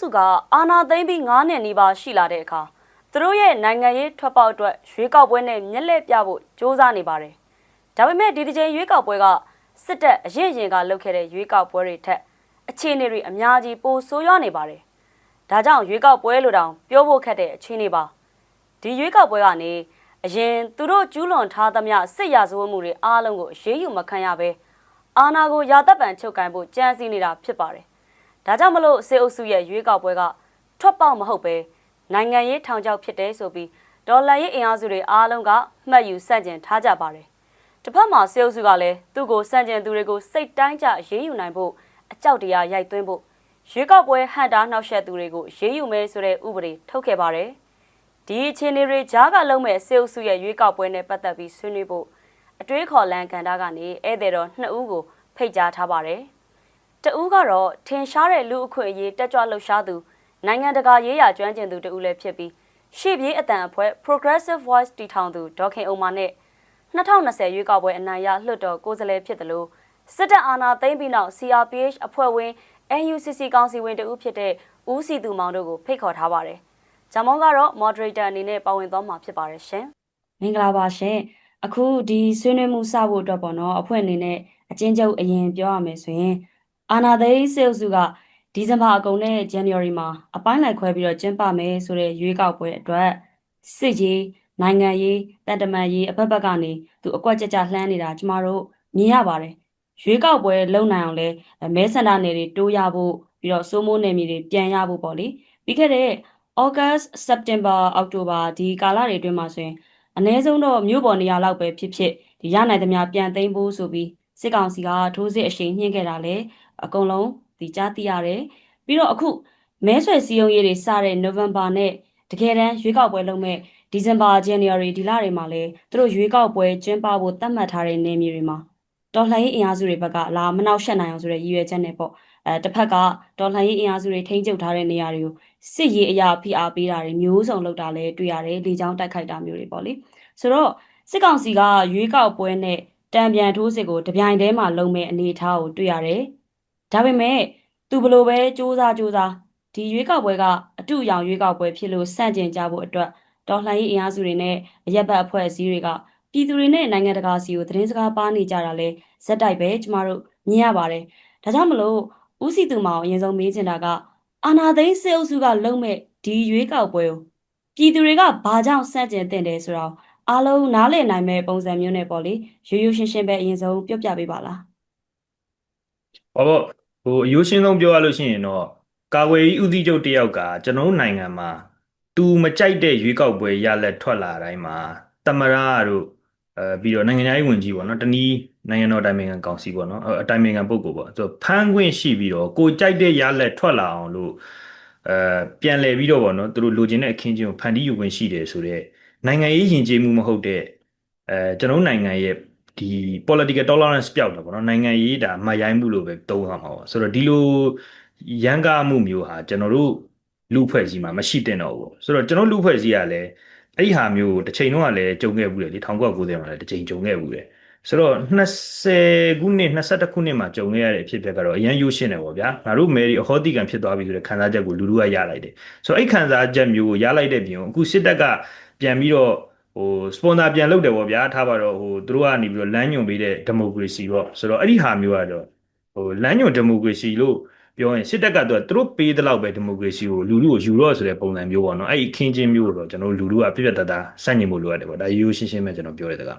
စုကအာဏာသိမ်းပြီး9နှစ်နီးပါးရှိလာတဲ့အခါသူတို့ရဲ့နိုင်ငံရေးထွက်ပေါက်အတွက်ရွေးကောက်ပွဲနဲ့မျက်လှည့်ပြဖို့စ조사နေပါတယ်။ဒါပေမဲ့ဒီတစ်ချိန်ရွေးကောက်ပွဲကစစ်တပ်အရင်ရင်ကလုပ်ခဲ့တဲ့ရွေးကောက်ပွဲတွေထက်အခြေအနေတွေအများကြီးပိုဆိုးရွားနေပါတယ်။ဒါကြောင့်ရွေးကောက်ပွဲလိုတောင်ပြောဖို့ခက်တဲ့အခြေအနေပါ။ဒီရွေးကောက်ပွဲကနေအရင်သူတို့ကျူးလွန်ထားသမျှစစ်ရာဇဝတ်မှုတွေအားလုံးကိုအရေးယူမခံရဘဲအာဏာကိုရာသက်ပံချုပ်ကိုင်ဖို့ကြံစည်နေတာဖြစ်ပါတယ်။ ဒါကြောင့်မလို့စေအုပ်စုရဲ့ရွေးကောက်ပွဲကထွက်ပေါက်မဟုတ်ပဲနိုင်ငံရေးထောင်ချောက်ဖြစ်တယ်ဆိုပြီးဒေါ်လာရေးအင်အားစုတွေအားလုံးကမှတ်ယူစန့်ကျင်ထားကြပါတယ်။တစ်ဖက်မှာစေအုပ်စုကလည်းသူ့ကိုစန့်ကျင်သူတွေကိုစိတ်တိုင်းကြရေးယူနိုင်ဖို့အကြောက်တရားရိုက်သွင်းဖို့ရွေးကောက်ပွဲဟန်တာနှောက်ယှက်သူတွေကိုရေးယူမယ်ဆိုတဲ့ဥပဒေထုတ်ခဲ့ပါတယ်။ဒီအခြေအနေတွေကြားကလုံးမဲ့စေအုပ်စုရဲ့ရွေးကောက်ပွဲနဲ့ပတ်သက်ပြီးဆွေးနွေးဖို့အတွေးခေါ်လန်ကန်တာကနေဧည့်သည်တော်နှစ်ဦးကိုဖိတ်ကြားထားပါတယ်။ တဦးကတော့ထင်ရှားတဲ့လူအခွင့်အရေးတက်ကြွလှုပ်ရှားသူနိုင်ငံတကာရေးရာကျွမ်းကျင်သူတဦးလည်းဖြစ်ပြီးရှေ့ပြေးအတန်အဖွဲ့ Progressive Voice တီထောင်သူဒေါခင်အုံမာနဲ့2020ရွေးကောက်ပွဲအနိုင်ရလွှတ်တော်ကိုယ်စားလှယ်ဖြစ်တယ်လို့စစ်တပ်အာဏာသိမ်းပြီးနောက် CRPH အဖွဲ့ဝင် NUCC ကောင်စီဝင်တဦးဖြစ်တဲ့ဦးစီသူမောင်တို့ကိုဖိတ်ခေါ်ထားပါတယ်။ဂျမွန်ကတော့ moderator အနေနဲ့ပါဝင်သွားမှာဖြစ်ပါတယ်ရှင်။မင်္ဂလာပါရှင်။အခုဒီဆွေးနွေးမှုစဖို့အတွက်ပေါ့နော်အဖွဲ့အနေနဲ့အချင်းချုပ်အရင်ပြောရမယ်ဆိုရင် အာနာသိန်းစေအုပ်စုကဒီဇင်ဘာအကုန်နဲ့ January မှာအပိုင်းလိုက်ခွဲပြီးတော့ကျင်းပမယ်ဆိုတဲ့ရွေးကောက်ပွဲအတွက်စစ်ရေးနိုင်ငံရေးတန်တမာရေးအဖက်ဖက်ကနေသူအကွက်ကြကြလှမ်းနေတာကျမတို့မြင်ရပါတယ်ရွေးကောက်ပွဲလုံနိုင်အောင်လဲမဲဆန္ဒနယ်တွေတိုးရဖို့ပြီးတော့စိုးမိုးနယ်မြေတွေပြန်ရဖို့ပေါ့လေပြီးခဲ့တဲ့ August September October ဒီကာလတွေအတွင်းမှာဆိုရင်အ ਨੇ ဆုံးတော့မြို့ပေါ်နေရာလောက်ပဲဖြစ်ဖြစ်ဒီရနိုင်သမျှပြန်သိမ်းဖို့ဆိုပြီးစစ်ကောင်စီကထိုးစစ်အရှိန်မြင့်ခဲ့တာလေ အကုန်လုံးဒီကြားသိရတယ်ပြီးတော့အခုမဲဆွယ်စည်းရုံးရေးတွေစတဲ့ November နဲ့တကယ်တမ်းရွေးကောက်ပွဲလုပ်မဲ့ December January ဒီလတွေမှာလဲသူတို့ရွေးကောက်ပွဲကျင်းပဖို့သတ်မှတ်ထားတဲ့နေမြေတွေမှာတော်လှန်ရေးအင်အားစုတွေဘက်ကလာမနှောက်ယှက်နိုင်အောင်ဆိုတဲ့ရည်ရွယ်ချက်နဲ့ပေါ့အဲတစ်ဖက်ကတော်လှန်ရေးအင်အားစုတွေထိန်းချုပ်ထားတဲ့နေရာတွေကိုစစ်ရေးအရာဖိအားပေးတာတွေမျိုးစုံလုပ်တာလဲတွေ့ရတယ်လေကြောင်းတိုက်ခိုက်တာမျိုးတွေပေါ့လေဆိုတော့စစ်ကောင်စီကရွေးကောက်ပွဲနဲ့တံပြန်ထိုးစစ်ကိုတပြိုင်တည်းမှာလုံမဲ့အနေအထားကိုတွေ့ရတယ် ဒါပေမဲ့သူဘလို့ပဲစူးစမ်းစူးစမ်းဒီရွေးကောက်ပွဲကအတူရောင်ရွေးကောက်ပွဲဖြစ်လို့စန့်ကျင်ကြဖို့အတွက်တော်လှန်ရေးအင်အားစုတွေနဲ့အရက်ဘတ်အဖွဲ့အစည်းတွေကပြည်သူတွေနဲ့နိုင်ငံတကာစီကိုသတင်းစကားပါနေကြတာလဲဇက်တိုက်ပဲကျမတို့မြင်ရပါတယ်။ဒါကြောင့်မလို့ဦးစီသူမောင်အရင်ဆုံးမေးချင်တာကအာနာသိန်းစစ်အုပ်စုကလုံမဲ့ဒီရွေးကောက်ပွဲကိုပြည်သူတွေကဘာကြောင့်စန့်ကျင်တင်တယ်ဆိုတော့အားလုံးနားလည်နိုင်မဲ့ပုံစံမျိုးနဲ့ပေါ့လေရိုးရိုးရှင်းရှင်းပဲအရင်ဆုံးပြောပြပေးပါလားဟောပေါ့ ဟိုအယိုးရှင်းဆုံးပြောရလို့ရှိရင်တော့ကာဝေးကြီးဦးစီးချုပ်တယောက်ကကျွန်တော်တို့နိုင်ငံမှာသူမကြိုက်တဲ့ရွေးကောက်ပွဲရလက်ထွက်လာတိုင်းမှာတမရတို့အဲပြီးတော့နိုင်ငံရေးဝန်ကြီးပေါ့နော်တနည်းနိုင်ငံတော်တိုင်ပင်ခံကောင်စီပေါ့နော်အတိုင်ပင်ခံပုဂ္ဂိုလ်ပေါ့ဆိုဖမ်းခွင့်ရှိပြီးတော့ကိုကြိုက်တဲ့ရလက်ထွက်လာအောင်လို့အဲပြန်လည်ပြီးတော့ပေါ့နော်သူတို့လိုချင်တဲ့အခင်းချင်းကိုဖန်တီးယူခွင့်ရှိတယ်ဆိုတော့နိုင်ငံရေးယဉ်ကျေးမှုမဟုတ်တဲ့အဲကျွန်တော်နိုင်ငံရဲ့ ဒီ political tolerance ပျောက်တယ်ပေါ့နော်နိုင်ငံရေးဒါမရိုင်းမှုလို့ပဲသုံးရမှာပေါ့ဆိုတော့ဒီလိုရန်ကားမှုမျိုးဟာကျွန်တော်တို့လူဖွဲ့စည်းမှာမရှိတင်တော့ဘူးဆိုတော့ကျွန်တော်လူဖွဲ့စည်းကလည်းအဲ့ဒီဟာမျိုးတစ်ချိန်တော့ကလည်းကြုံခဲ့ဘူးလေ1990မှာလည်းတစ်ချိန်ကြုံခဲ့ဘူးလေဆိုတော့20ခုနှစ်21ခုနှစ်မှာကြုံခဲ့ရတဲ့အဖြစ်အပျက်ကတော့အရန်ရိုးရှင်းတယ်ပေါ့ဗျာငါတို့မယ်ရီအဟောတိကံဖြစ်သွားပြီဆိုတဲ့ခံစားချက်ကိုလူလူကရလိုက်တယ်ဆိုတော့အဲ့ခံစားချက်မျိုးကိုရလိုက်တဲ့ပြင်အခုစစ်တပ်ကပြန်ပြီးတော့ ဟိုစပွန်ဆာပြန်လုပ်တယ်ပေါ့ဗျာထားပါတော့ဟိုသူတို့ကနေပြီးတော့လမ်းညွန်ပေးတဲ့ဒီမိုကရေစီပေါ့ဆိုတော့အဲ့ဒီဟာမျိုးကတော့ဟိုလမ်းညွန်ဒီမိုကရေစီလို့ပြောရင်စစ်တပ်ကတော့သူတို့ပေးတဲ့လောက်ပဲဒီမိုကရေစီကိုလူလူကိုယူတော့ဆိုတဲ့ပုံစံမျိုးပေါ့နော်အဲ့ဒီခင်းချင်းမျိုးတော့ကျွန်တော်လူလူကပြပြတတ်တာစန့်ကျင်ဖို့လိုရတယ်ပေါ့ဒါရိုးရိုးရှင်းရှင်းပဲကျွန်တော်ပြောရတဲ့က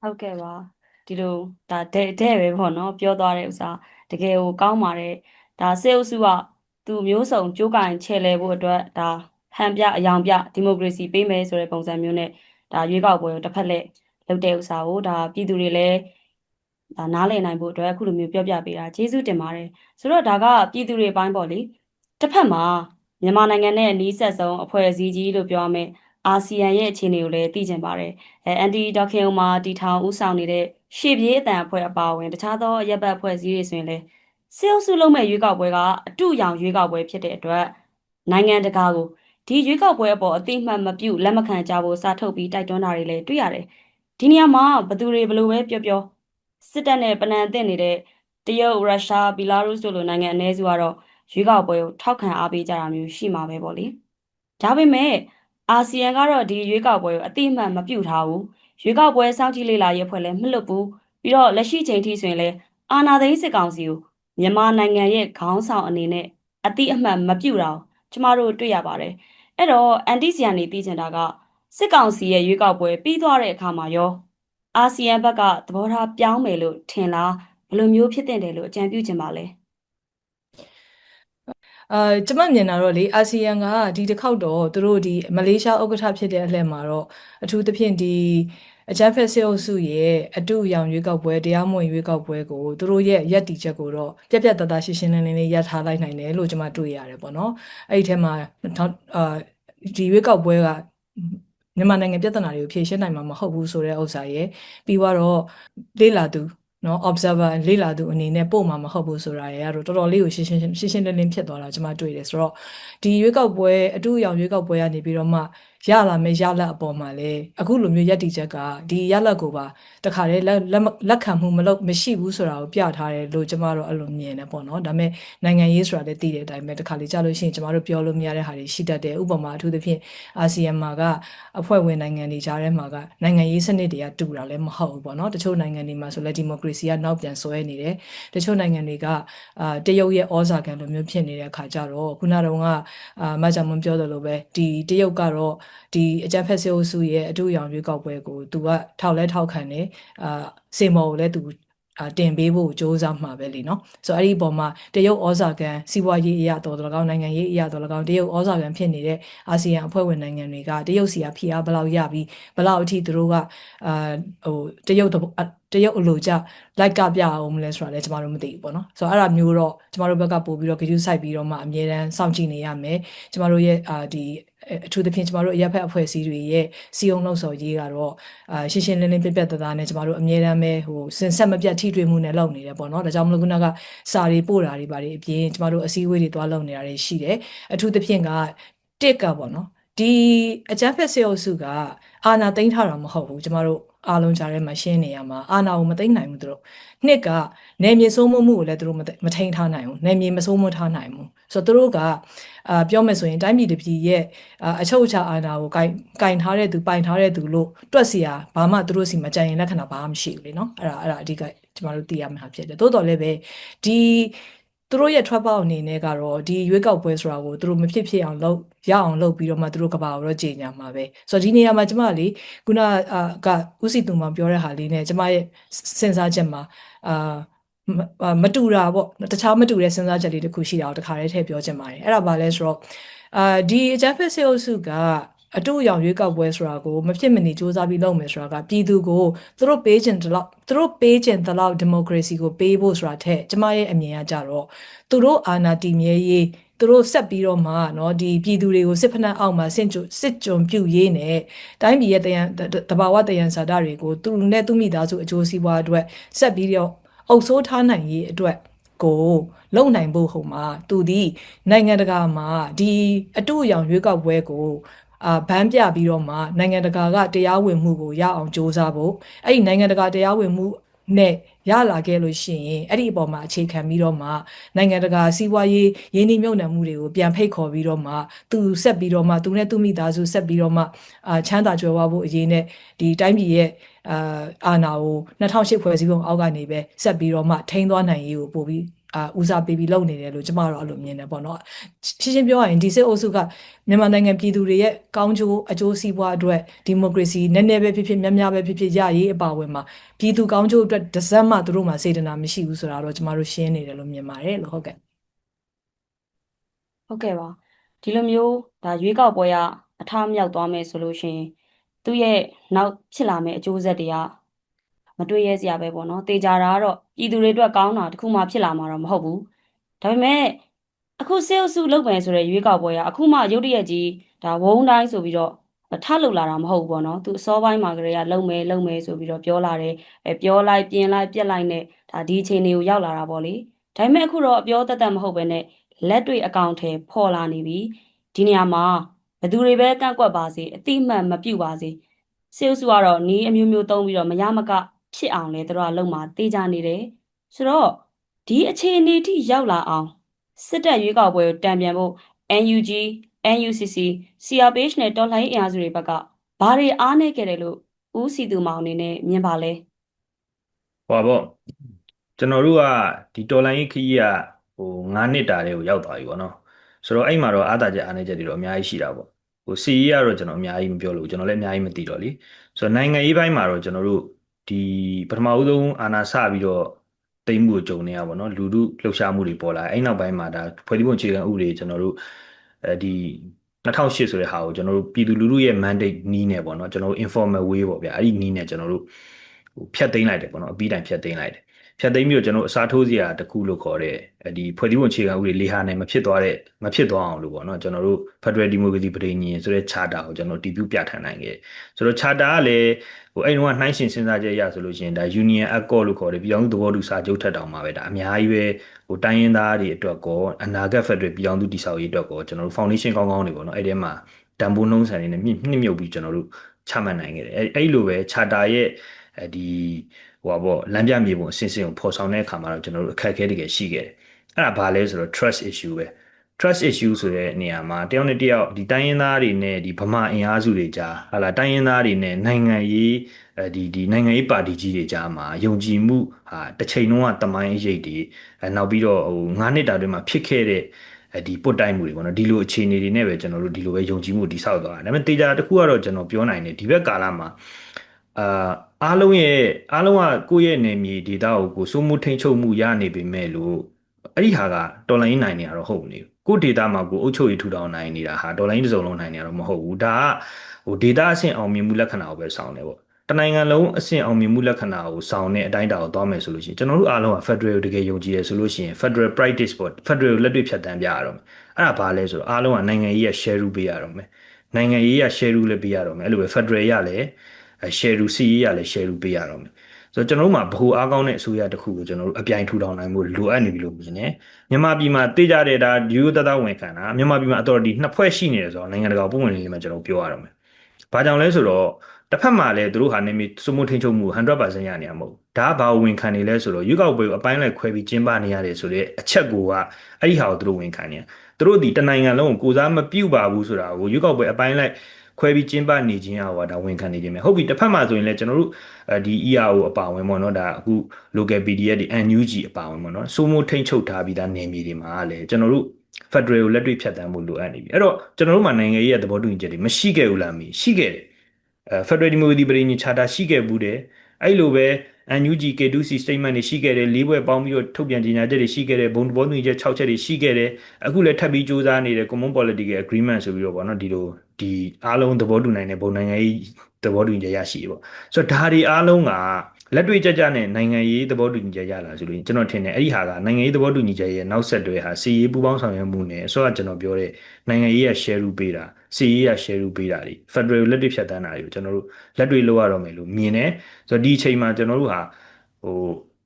ဟုတ်ကဲ့ပါဒီလိုဒါတဲ့တဲ့ပဲပေါ့နော်ပြောသွားတဲ့ဥစ္စာတကယ်ကိုကောင်းပါတယ်ဒါစေအုပ်စုကသူမျိုးစုံကြိုးကင်ချဲလဲဖို့အတွက်ဒါ ဟန်ပြအယောင်ပြဒီမိုကရေစီပေးမယ်ဆိုတဲ့ပုံစံမျိုးနဲ့ဒါရွေးကောက်ပွဲကိုတစ်ဖက်လက်လုပ်တဲ့ဥစ္စာကိုဒါပြည်သူတွေလည်းဒါနားလည်နိုင်ဖို့အတွက်အခုလိုမျိုးပြောပြပေးတာကျေးဇူးတင်ပါတယ်ဆိုတော့ဒါကပြည်သူတွေအပိုင်းပေါ့လေတစ်ဖက်မှာမြန်မာနိုင်ငံနဲ့အနီးဆက်ဆုံးအဖွဲ့အစည်းကြီးလို့ပြောရမယ်အာဆီယံရဲ့အခြေအနေကိုလည်းသိကျင်ပါတယ်အဲအန်တီဒေါခင်မှာတီထောင်ဦးဆောင်နေတဲ့ရှေ့ပြေးအတန်အဖွဲ့အပါအဝင်တခြားသောရပ်ဘက်အဖွဲ့အစည်းတွေဆိုရင်လည်းစေအုပ်စုလုံးမဲ့ရွေးကောက်ပွဲကအတူရောင်ရွေးကောက်ပွဲဖြစ်တဲ့အတွက်နိုင်ငံတကာကို ဒီရွေးကောက်ပွဲအပေါ်အသိမှတ်မပြုလက်မခံကြဖို့စာထုတ်ပြီးတိုက်တွန်းတာတွေလည်းတွေ့ရတယ်ဒီနေရာမှာဘသူတွေဘလို့ပဲပြောပြောစစ်တပ်နဲ့ပနန်အသင့်နေတဲ့တရုတ်ရုရှားဘီလာရုစ်တို့လိုနိုင်ငံအနည်းစုကတော့ရွေးကောက်ပွဲကိုထောက်ခံအားပေးကြတာမျိုးရှိမှာပဲပေါ့လေဒါပေမဲ့အာဆီယံကတော့ဒီရွေးကောက်ပွဲကိုအတိအမှန်မပြုတ်ထားဘူးရွေးကောက်ပွဲစောင့်ကြည့်လေ့လာရေးအဖွဲ့လည်းမလွတ်ဘူးပြီးတော့လက်ရှိချိန်ထိဆိုရင်လည်းအာဏာသိမ်းစစ်ကောင်စီကိုမြန်မာနိုင်ငံရဲ့ခေါင်းဆောင်အနေနဲ့အတိအမှန်မပြုတ်တာကျမတို့တွေ့ရပါတယ် အဲ့တော့အန်တီဆီယန်နေသိချင်တာကစစ်ကောင်စီရဲ့ရွေးကောက်ပွဲပြီးသွားတဲ့အခါမှာရောအာဆီယံဘက်ကသဘောထားပြောင်းမယ်လို့ထင်လားဘယ်လိုမျိုးဖြစ်တင်တယ်လို့အကြံပြုချင်ပါလဲအာကျမမြင်တာတော့လေအာဆီယံကဒီတစ်ခေါက်တော့သူတို့ဒီမလေးရှားဥက္ကဋ္ဌဖြစ်တဲ့အလှည့်မှာတော့အထူးသဖြင့်ဒီအကြမ်းဖက်စစ်အုပ်စုရဲ့အတူအယောင်ရွေးကောက်ပွဲတရားမဝင်ရွေးကောက်ပွဲကိုသူတို့ရဲ့ရက်တီချက်ကိုတော့ပြက်ပြက်တသားရှင်းရှင်းလင်းလင်းလေးရပ်ထားလိုက်နိုင်တယ်လို့ကျမတွေ့ရတယ်ပေါ့နော်အဲ့ဒီထဲမှာနောက်အာ ဒီရွေးကောက်ပွဲကမြန်မာနိုင်ငံပြည်ထနာတွေကိုဖြေရှင်းနိုင်မှာမဟုတ်ဘူးဆိုတဲ့ဥစ္စာရဲ့ပြီးတော့လေ့လာသူနော် observer လေ့လာသူအနေနဲ့ပို့မှာမဟုတ်ဘူးဆိုတာရတော့တော်တော်လေးကိုရှင်းရှင်းရှင်းရှင်းလင်းလင်းဖြစ်သွားတာကျွန်မတွေ့တယ်ဆိုတော့ဒီရွေးကောက်ပွဲအတူအယောင်ရွေးကောက်ပွဲကနေပြီးတော့မှ ရလာမယ့်ရလက်အပေါ်မှာလေအခုလိုမျိုးရက်တီချက်ကဒီရလက်ကိုပါတခါတည်းလက်လက်လက်ခံမှုမလုပ်မရှိဘူးဆိုတာကိုပြထားတယ်လို့ကျွန်မတို့အဲ့လိုမြင်တယ်ပေါ့နော်ဒါပေမဲ့နိုင်ငံရေးဆိုတာလည်းသိတဲ့အတိုင်းပဲတခါလေကြာလို့ရှိရင်ကျွန်မတို့ပြောလို့မရတဲ့ဟာတွေရှိတတ်တယ်ဥပမာအထူးသဖြင့်အာဆီယံမှာကအဖွဲ့ဝင်နိုင်ငံတွေကြားထဲမှာကနိုင်ငံရေးစနစ်တွေကတူတာလည်းမဟုတ်ဘူးပေါ့နော်တချို့နိုင်ငံတွေမှာဆိုလည်းဒီမိုကရေစီကနောက်ပြန်ဆွဲနေတယ်တချို့နိုင်ငံတွေကအာတရုတ်ရဲ့ဩဇာခံလိုမျိုးဖြစ်နေတဲ့အခါကျတော့ခုနတုန်းကအာမကြောင်မပြောသလိုပဲဒီတရုတ်ကတော့ဒီအကြမ်းဖက်စစ်အုပ်စုရဲ့အထူးအယောင်ရွေးကောက်ပွဲကိုသူကထောက်လဲထောက်ခံတယ်အာစေမော်ကိုလည်းသူအာတင်ပေးဖို့စ조사မှာပဲလीเนาะဆိုတော့အဲ့ဒီပုံမှာတရုတ်ဩဇာခံစီးပွားရေးအရာတော်တော်ကောင်နိုင်ငံရေးအရာတော်တော်ကောင်တရုတ်ဩဇာခံဖြစ်နေတဲ့အာဆီယံအဖွဲ့ဝင်နိုင်ငံတွေကတရုတ်စီကဖိအားဘယ်လောက်ရပြီးဘယ်လောက်အထိသူတို့ကအာဟိုတရုတ်တရုတ်အလိုကြလိုက်ကပြအောင်မလဲဆိုတာလည်းကျမတို့မသိဘူးပေါ့နော်ဆိုတော့အဲ့ဒါမျိုးတော့ကျမတို့ဘက်ကပို့ပြီးတော့ video site ပြီးတော့မှအမြဲတမ်းစောင့်ကြည့်နေရမယ်ကျမတို့ရဲ့အာဒီ အထူးသဖြင့်ကျမတို့အရက်ဖက်အဖွဲ့အစည်းတွေရဲ့စီယုံလောက်စော်ရေးကတော့အာရှင်းရှင်းလင်းလင်းပြပြတသားနဲ့ကျမတို့အမြဲတမ်းပဲဟိုစင်ဆက်မပြတ်ထိတွေ့မှုနဲ့လုပ်နေတယ်ပေါ့နော်ဒါကြောင့်မလို့ခုနကစာတွေပို့တာတွေပါတယ်အပြင်ကျမတို့အစည်းအဝေးတွေသွားလုပ်နေတာတွေရှိတယ်အထူးသဖြင့်ကတစ်ကပေါ့နော်ဒီအကြမ်းဖက်စေအုပ်စုကအာဏာသိမ်းထားတာမဟုတ်ဘူးကျမတို့အားလုံးကြားထဲမှာရှင်းနေရမှာအာဏာကိုမသိမ်းနိုင်ဘူးသူတို့နှစ်ကနေမြေစိုးမိုးမှုကိုလည်းသူတို့မထိန်ထားနိုင်ဘူးနေမြေမစိုးမိုးထားနိုင်ဘူး ဆိုတော့သူတို့ကအာပြောမယ်ဆိုရင်တိုင်းပြည်တစ်ပြည်ရဲ့အချုပ်အခြာအာဏာကိုကင်ကင်ထားတဲ့သူပိုင်ထားတဲ့သူလို့တွက်စီရဘာမှသူတို့စီမကြင်ရင်လက္ခဏာဘာမှမရှိဘူးလေနော်အဲ့ဒါအဲ့ဒါအဓိကကျမတို့သိရမှာဖြစ်တယ်တိုးတော်လည်းပဲဒီသူတို့ရဲ့ထွက်ပေါက်အနေနဲ့ကတော့ဒီရွေးကောက်ပွဲဆိုတာကိုသူတို့မဖြစ်ဖြစ်အောင်လုပ်ရအောင်လုပ်ပြီးတော့မှသူတို့ကဘာကိုတော့ကြေညာမှာပဲဆိုတော့ဒီနေရာမှာကျမလေခုနကဥစီသူမောင်ပြောတဲ့ဟာလေးနဲ့ကျမရဲ့စဉ်းစားချက်မှာအာ မတူတာပေါ့တခြားမတူတဲ့စဉ်းစားချက်လေးတစ်ခုရှိတာကိုတခါတည်းထည့်ပြောချင်ပါတယ်အဲ့ဒါဘာလဲဆိုတော့အာဒီအကြမ်းဖက်စေအုပ်စုကအတူအယောင်ရွေးကောက်ပွဲဆိုတာကိုမဖြစ်မနေစ조사ပြီးလုပ်မယ်ဆိုတာကပြည်သူကိုသူတို့ပေးခြင်းတလောက်သူတို့ပေးခြင်းတလောက်ဒီမိုကရေစီကိုပေးဖို့ဆိုတာထက်ကျမရဲ့အမြင်ကကြတော့သူတို့အာဏာတည်မြဲရေးသူတို့ဆက်ပြီးတော့မှเนาะဒီပြည်သူတွေကိုစစ်ဖက်နှက်အောက်မှာစစ်ကြုံစစ်ကြုံပြုတ်ရေးနဲ့တိုင်းပြည်ရဲ့တယံတဘာဝတယံဇာတာတွေကိုသူနဲ့သူမိသားစုအကျိုးစီးပွားအတွက်ဆက်ပြီးတော့ အုပ်ဆိုးထားနိုင်ရေးအတွက်ကိုလုံနိုင်ဖို့ဟိုမှာသူဒီနိုင်ငံတကာမှာဒီအတူအယောင်ရွေးကောက်ပွဲကိုအာဘန်းပြပြီးတော့မှနိုင်ငံတကာကတရားဝင်မှုကိုရအောင်စ조사ဖို့အဲ့ဒီနိုင်ငံတကာတရားဝင်မှုနဲ့ရလာခဲ့လို့ရှိရင်အဲ့ဒီအပေါ်မှာအခြေခံပြီးတော့မှနိုင်ငံတကာစီးပွားရေးရင်းနှီးမြှုပ်နှံမှုတွေကိုပြန်ဖိတ်ခေါ်ပြီးတော့မှသူဆက်ပြီးတော့မှသူနဲ့သူမိသားစုဆက်ပြီးတော့မှအာချမ်းသာကြွယ်ဝဖို့အရေးနဲ့ဒီတိုင်းပြည်ရဲ့ အာအာဏာကို2008ဖွဲ့စည်းပုံအောက်ကနေပဲဆက်ပြီးတော့မှထိန်းသွားနိုင်ရေးကိုပို့ပြီးအာဦးစားပေးပြီးလုပ်နေတယ်လို့ကျမတို့အဲ့လိုမြင်တယ်ပေါ့နော်ရှင်းရှင်းပြောရရင်ဒီစစ်အုပ်စုကမြန်မာနိုင်ငံပြည်သူတွေရဲ့ကောင်းကျိုးအကျိုးစီးပွားအတွက်ဒီမိုကရေစီနည်းနည်းပဲဖြစ်ဖြစ်များများပဲဖြစ်ဖြစ်ရရေးအပါဝင်မှာပြည်သူကောင်းကျိုးအတွက်တစ်စက်မှသူတို့မှစေတနာမရှိဘူးဆိုတာတော့ကျမတို့ရှင်းနေတယ်လို့မြင်ပါတယ်လို့ဟုတ်ကဲ့ဟုတ်ကဲ့ပါဒီလိုမျိုးဒါရွေးကောက်ပွဲကအထားမြောက်သွားမယ်ဆိုလို့ရှိရင် သူ့ရဲ့နောက်ဖြစ်လာမယ့်အကျိုးဆက်တွေကမတွေ့ရစရာပဲပေါ့နော်တေချာတာကတော့ပြည်သူတွေအတွက်ကောင်းတာတခုမှဖြစ်လာမှာတော့မဟုတ်ဘူးဒါပေမဲ့အခုစေအုပ်စုလုပ်မယ်ဆိုတဲ့ရွေးကောက်ပွဲကအခုမှရုတ်တရက်ကြီးဒါဝုန်းတိုင်းဆိုပြီးတော့ထလုပ်လာတာမဟုတ်ဘူးပေါ့နော်သူအစောပိုင်းမှာကလေးကလုံမယ်လုံမယ်ဆိုပြီးတော့ပြောလာတယ်အဲပြောလိုက်ပြင်လိုက်ပြက်လိုက်နဲ့ဒါဒီအချိန်တွေကိုရောက်လာတာပေါ့လေဒါပေမဲ့အခုတော့အပြောတတ်တတ်မဟုတ်ပဲနဲ့လက်တွေ့အကောင့်ထဲပေါ်လာနေပြီဒီနေရာမှာ ဘသူတွေပဲကန့်ကွက်ပါစေအတိအမှန်မပြုတ်ပါစေစေအုပ်စုကတော့နီးအမျိုးမျိုးသုံးပြီးတော့မရမကဖြစ်အောင်လဲသူတို့ကလုံမှာတေးကြနေတယ်ဆိုတော့ဒီအခြေအနေထိရောက်လာအောင်စစ်တပ်ရွေးကောက်ပွဲကိုတံပြန်ဖို့ NUG, NUCC, CRPH နဲ့တော်လှန်ရေးအင်အားစုတွေဘက်ကဘာတွေအားနည်းခဲ့တယ်လို့ဦးစီသူမောင်အနေနဲ့မြင်ပါလဲဟောပေါ့ကျွန်တော်တို့ကဒီတော်လိုင်းခကြီးကဟို9နှစ်တာတဲ့ကိုရောက်သွားပြီပေါ့နော် ဆိုတော့အဲ့မှာတော့အားတာချက်အားနည်းချက်တွေတော့အများကြီးရှိတာပေါ့ဟိုစီရေးကတော့ကျွန်တော်အများကြီးမပြောလို့ကျွန်တော်လည်းအများကြီးမသိတော့လေဆိုတော့နိုင်ငံရေးပိုင်းမှာတော့ကျွန်တော်တို့ဒီပထမဦးဆုံးအာဏာစပြီးတော့တိမ့်မှုကိုကြုံနေရပါတော့လူလူလှုပ်ရှားမှုတွေပေါ်လာအဲ့နောက်ပိုင်းမှာဒါဖွဲ့စည်းပုံအခြေခံဥပဒေကျွန်တော်တို့အဲဒီ2008ဆိုတဲ့ဟာကိုကျွန်တော်တို့ပြည်သူလူထုရဲ့ mandate နီးနေပေါ့နော်ကျွန်တော်တို့ informal way ပေါ့ဗျာအဲ့ဒီနီးနေကျွန်တော်တို့ဟိုဖြတ်သိမ်းလိုက်တယ်ပေါ့နော်အပြီးတိုင်ဖြတ်သိမ်းလိုက်တယ် ဖြတ်သိမ်းပြီးတော့ကျွန်တော်တို့အစားထိုးစရာတစ်ခုလို့ခေါ်တဲ့ဒီဖွဲ့စည်းပုံအခြေခံဥပဒေလေးဟာနဲ့မဖြစ်သွားတဲ့မဖြစ်သွားအောင်လို့ပေါ့နော်ကျွန်တော်တို့ Federal Democracy ပြည်ညင်ဆိုတဲ့ charter ကိုကျွန်တော်တည်ပြုပြဋ္ဌာန်းနိုင်ခဲ့ဆိုတော့ charter ကလည်းဟိုအဲ့တော့နှိုင်းရှင်စဉ်းစားချက်ရဆိုလို့ရှိရင်ဒါ Union Accord လို့ခေါ်တယ်ပြည်အောင်စုသဘောတူစာချုပ်ထက်တောင်မှပဲဒါအများကြီးပဲဟိုတိုင်းရင်းသားတွေအတွက်ကောအနာဂတ် Federal ပြည်အောင်စုတည်ဆောက်ရေးအတွက်ကောကျွန်တော်တို့ foundation ကောင်းကောင်းတွေပေါ့နော်အဲ့ဒီမှာတန်ဖိုးနှုံးဆန်နေနဲ့မြင့်မြုပ်ပြီးကျွန်တော်တို့ချမှတ်နိုင်ခဲ့တယ်အဲ့အဲ့လိုပဲ charter ရဲ့အဲဒီ ဟိုပါပေါ့လမ်းပြမြေပုံအစင်းစင်းကိုဖော်ဆောင်တဲ့အခါမှာတော့ကျွန်တော်တို့အခက်အခဲတကယ်ရှိခဲ့တယ်အဲ့ဒါဘာလဲဆိုတော့ trust issue ပဲ trust issue ဆိုတဲ့နေရာမှာတယောက်နဲ့တယောက်ဒီတိုင်းရင်းသားတွေနဲ့ဒီဗမာအင်အားစုတွေကြားဟာလာတိုင်းရင်းသားတွေနဲ့နိုင်ငံရေးအဲဒီဒီနိုင်ငံရေးပါတီကြီးတွေကြားမှာယုံကြည်မှုဟာတစ်ချိန်လုံးကတမိုင်းအရေးတွေအဲနောက်ပြီးတော့ဟို9နှစ်တာတွင်းမှာဖြစ်ခဲ့တဲ့အဲဒီပုတ်တိုင်းမှုတွေပေါ့နော်ဒီလိုအခြေအနေတွေနဲ့ပဲကျွန်တော်တို့ဒီလိုပဲယုံကြည်မှုတည်ဆောက်သွားတာဒါပေမဲ့တေချာတစ်ခုကတော့ကျွန်တော်ပြောနိုင်တယ်ဒီဘက်ကာလမှာအာ အားလုံးရဲ့အားလုံးကကိုယ့်ရဲ့နေမြေဒေတာကိုကိုစိုးမှုထိန်ချုပ်မှုရနေပေမဲ့လို့အဲ့ဒီဟာကတော်လိုင်းနိုင်နေရတော့ဟုတ်နေဘူးကိုဒေတာမှာကိုအုပ်ချုပ်ရေးထူထောင်နိုင်နေတာဟာဒေါ်လာရင်းတစ်စုံလုံးနိုင်နေရတော့မဟုတ်ဘူးဒါကဟိုဒေတာအဆင့်အောင်မြင်မှုလက္ခဏာကိုပဲဆောင်တယ်ပေါ့တနိုင်ငံလုံးအဆင့်အောင်မြင်မှုလက္ခဏာကိုဆောင်တဲ့အတိုင်းအတာကိုသွားမယ်ဆိုလို့ရှိရင်ကျွန်တော်တို့အားလုံးက Federal ကိုတကယ်ယုံကြည်ရဆိုလို့ရှိရင် Federal practice ပေါ့ Federal ကိုလက်တွေ့ဖြတ်တန်းပြရတော့မယ်အဲ့ဒါဘာလဲဆိုတော့အားလုံးကနိုင်ငံရေးရ share ရူပေးရတော့မယ်နိုင်ငံရေးရ share ရူလည်းပေးရတော့မယ်အဲ့လိုပဲ Federal ရလည်း share ရူစီရေးရလည်း share ရူပေးရတော့မယ်ဆိုတော့ကျွန်တော်တို့မှာဗဟိုအားကောင်းတဲ့အစိုးရတစ်ခုကိုကျွန်တော်တို့အပြိုင်ထူထောင်နိုင်မှုလိုအပ်နေပြီလို့မြင်တယ်မြန်မာပြည်မှာတေးကြတဲ့ဒါဒီယိုတတဝင်ခံတာမြန်မာပြည်မှာ authority နှစ်ဖွဲ့ရှိနေတယ်ဆိုတော့နိုင်ငံတကာပုံဝင်လေးမှာကျွန်တော်ပြောရတော့မယ်။ဘာကြောင့်လဲဆိုတော့တစ်ဖက်မှာလည်းသူတို့ဟာနေမီစုမှုထိန်ချုပ်မှု100%ရနေရမဟုတ်။ဒါကဘာဝင်ခံနေလဲဆိုတော့ရွေးကောက်ပွဲကိုအပိုင်းလိုက်ခွဲပြီးကျင်းပနေရတယ်ဆိုတဲ့အချက်ကိုကအဲ့ဒီဟာကိုသူတို့ဝင်ခံနေ။သူတို့ဒီတနိုင်ငံလုံးကိုကိုစားမပြုတ်ပါဘူးဆိုတာကိုရွေးကောက်ပွဲအပိုင်းလိုက် ခွဲပြီးကျင်းပနေခြင်းဟာဒါဝန်ခံနေခြင်းပဲဟုတ်ပြီတစ်ဖက်မှာဆိုရင်လည်းကျွန်တော်တို့ဒီ ERO အပါဝင်ပေါ့နော်ဒါအခု local PDF ဒီ NUG အပါဝင်ပေါ့နော်စိုးမိုးထိန်ချုပ်ထားပြီးသားနေမြေတွေမှာလည်းကျွန်တော်တို့ Federal ကိုလက်တွေ့ဖြတ်တန်းမှုလိုအပ်နေပြီအဲ့တော့ကျွန်တော်တို့မှာနိုင်ငံရေးရဲ့သဘောတူညီချက်တွေမရှိခဲ့ဘူးလားမီရှိခဲ့တယ်အဲ Federal Democracy ပြည်ည charter ရှိခဲ့ဘူးတယ်အဲ့လိုပဲ NUG K2C statement တွေရှိခဲ့တယ်လေးဘွဲပေါင်းပြီးတော့ထုတ်ပြန်ကြေညာချက်တွေရှိခဲ့တယ်ဘုံသဘောတူညီချက်6ချက်တွေရှိခဲ့တယ်အခုလည်းထပ်ပြီးစူးစမ်းနေတဲ့ common political agreement ဆိုပြီးတော့ဗောနော်ဒီလို ဒီအားလုံးသဘောတူနိုင်တဲ့ဘုံနိုင်ငံရေးသဘောတူညီချက်ရရှိပေါ့ဆိုတော့ဒါတွေအားလုံးကလက်တွေ့ကြကြနဲ့နိုင်ငံရေးသဘောတူညီချက်ရလာဆိုလို့ကျွန်တော်ထင်တယ်အဲ့ဒီဟာကနိုင်ငံရေးသဘောတူညီချက်ရဲ့နောက်ဆက်တွဲဟာစီရေးပူးပေါင်းဆောင်ရွက်မှုနဲ့အစောကကျွန်တော်ပြောတဲ့နိုင်ငံရေးရ share ရူပေးတာစီရေးရ share ရူပေးတာတွေ federal လက်တွေ့ဖြတ်တန်းတာတွေကိုကျွန်တော်တို့လက်တွေ့လုပ်ရတော့မယ်လို့မြင်တယ်ဆိုတော့ဒီအချိန်မှာကျွန်တော်တို့ဟာဟို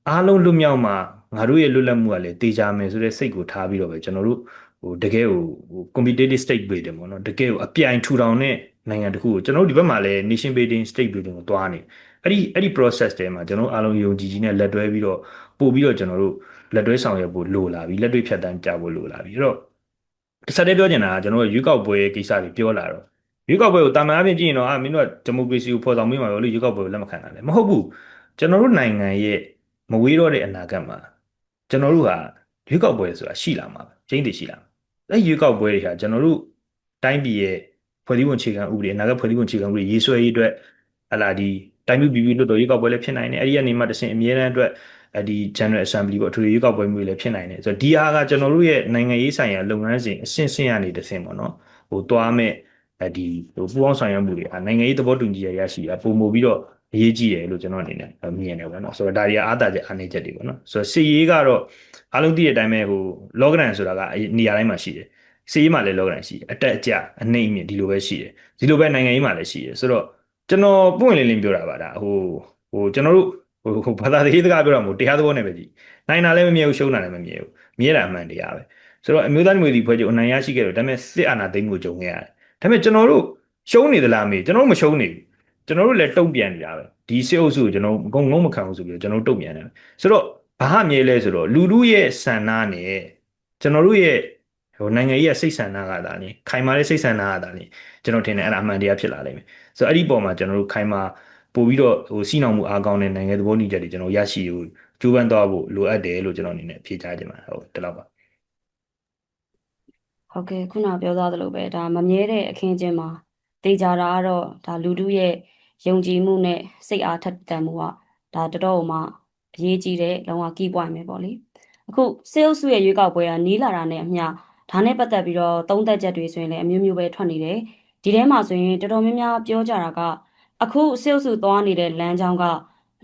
အားလုံးလွတ်မြောက်မှာငါတို့ရဲ့လွတ်လပ်မှုကလည်းတေချာမယ်ဆိုတဲ့စိတ်ကိုထားပြီးတော့ပဲကျွန်တော်တို့ ဟိုတကယ်ကိုဟို competitive state building ပေါ့နော်တကယ်ကိုအပြိုင်ထူထောင်တဲ့နိုင်ငံတစ်ခုကိုကျွန်တော်တို့ဒီဘက်မှာလည်း nation building state building ကိုသွားနေအဲ့ဒီအဲ့ဒီ process တဲမှာကျွန်တော်အားလုံးယုံကြည်ကြီးနဲ့လက်တွဲပြီးတော့ပို့ပြီးတော့ကျွန်တော်တို့လက်တွဲဆောင်ရွက်ဖို့လိုလာပြီလက်တွေ့ဖြတ်တန်းကြဖို့လိုလာပြီအဲ့တော့တစ်ဆက်တည်းပြောချင်တာကကျွန်တော်တို့ရွေးကောက်ပွဲကိစ္စတွေပြောလာတော့ရွေးကောက်ပွဲကိုတာမန်အပြင်ကြည့်ရင်တော့အာမင်းတို့ကဒီမိုကရေစီကိုဖော်ဆောင်ပေးမှာပဲလို့ရွေးကောက်ပွဲကိုလက်မခံတာလေမဟုတ်ဘူးကျွန်တော်တို့နိုင်ငံရဲ့မဝေးတော့တဲ့အနာဂတ်မှာကျွန်တော်တို့ဟာရွေးကောက်ပွဲဆိုတာရှိလာမှာပဲကျင်းတည်ရှိလာမှာ အဲ့ရွေးကောက်ပွဲတွေဟာကျွန်တော်တို့တိုင်းပြည်ရဲ့ဖွဲ့စည်းပုံအခြေခံဥပဒေအနာဂတ်ဖွဲ့စည်းပုံအခြေခံဥပဒေရေးဆွဲရေးအတွက်ဟလာဒီတိုင်းပြည်ပြည်ပြည်လွှတ်တော်ရွေးကောက်ပွဲလည်းဖြစ်နိုင်တယ်အဲ့ဒီကနေမှတဆင့်အမြဲတမ်းအတွက်ဒီ General Assembly ပေါ့အထူးရွေးကောက်ပွဲမျိုးလည်းဖြစ်နိုင်တယ်ဆိုတော့ဒီအားကကျွန်တော်တို့ရဲ့နိုင်ငံရေးဆိုင်ရာလုပ်ငန်းစဉ်အဆင့်ဆင့်ရနေတဆင့်ပေါ့နော်ဟိုတွားမဲ့ဒီဟိုပူပေါင်းဆောင်ရွက်မှုတွေဟာနိုင်ငံရေးသဘောတူညီချက်ရရှိတာပုံမို့ပြီးတော့အရေးကြီးတယ်လို့ကျွန်တော်အနေနဲ့မြင်တယ်ပေါ့နော်ဆိုတော့ဒါတွေကအားတာချက်အားနည်းချက်တွေပေါ့နော်ဆိုတော့စီရေးကတော့ အားလုံးသိတဲ့အတိုင်းပဲဟို logran ဆိုတာကနေရာတိုင်းမှာရှိတယ်စီရေးမှာလည်း logran ရှိတယ်အတက်အကျအနှိမ့်အမြင့်ဒီလိုပဲရှိတယ်ဒီလိုပဲနိုင်ငံရေးမှာလည်းရှိတယ်ဆိုတော့ကျွန်တော်ပွင့်လင်းလင်းပြောတာပါဒါဟိုဟိုကျွန်တော်တို့ဟိုဟိုဘာသာရေးစကားပြောတာမဟုတ်တရားသဘောနဲ့ပဲကြည့်နိုင်တာလည်းမမြဲဘူးရှုံးတာလည်းမမြဲဘူးမြဲတာအမှန်တရားပဲဆိုတော့အမျိုးသားမျိုးစီဖွဲ့ချုပ်အနိုင်ရရှိခဲ့တော့ဒါပေမဲ့စစ်အာဏာသိမ်းမှုကြုံခဲ့ရတယ်ဒါပေမဲ့ကျွန်တော်တို့ရှုံးနေသလားမေးကျွန်တော်တို့မရှုံးနေဘူးကျွန်တော်တို့လည်းတုံ့ပြန်နေတာပဲဒီစစ်အုပ်စုကိုကျွန်တော်အကုန်ငုံမခံဘူးဆိုပြီးတော့ကျွန်တော်တို့တုံ့ပြန်တယ်ဆိုတော့ ဘာမှမြဲလဲဆိုတော့လူလူရဲ့ဆန္ဒနဲ့ကျွန်တော်တို့ရဲ့ဟိုနိုင်ငံရေးရဲ့စိတ်ဆန္ဒကသာလေခိုင်မာတဲ့စိတ်ဆန္ဒကသာလေကျွန်တော်ထင်တယ်အဲ့ဒါအမှန်တရားဖြစ်လာလိမ့်မယ်ဆိုတော့အဲ့ဒီပုံမှာကျွန်တော်တို့ခိုင်မာပို့ပြီးတော့ဟိုစီနောင်မှုအားကောင်းတဲ့နိုင်ငံသဘောတူညီချက်တွေကျွန်တော်ရရှိဖို့ကြိုးပမ်းသွားဖို့လိုအပ်တယ်လို့ကျွန်တော်အနေနဲ့ဖြေကြားခြင်းပါဟုတ်ဒီလောက်ပါဟုတ်ကဲ့ခုနပြောသွားသလိုပဲဒါမမြဲတဲ့အခင်းအကျင်းမှာတေချာတာကတော့ဒါလူထုရဲ့ယုံကြည်မှုနဲ့စိတ်အားထက်သန်မှုကဒါတော်တော်မှ အရေးကြီးတဲ့လုံးဝ key point ပဲပေါ့လေအခုစေအုပ်စုရဲ့ရွေးကောက်ပွဲကနီးလာတာနဲ့အမျှဒါနဲ့ပတ်သက်ပြီးတော့သုံးသက်ချက်တွေဆိုရင်လည်းအမျိုးမျိုးပဲထွက်နေတယ်ဒီထဲမှာဆိုရင်တော်တော်များများပြောကြတာကအခုစေအုပ်စုသွားနေတဲ့လမ်းကြောင်းက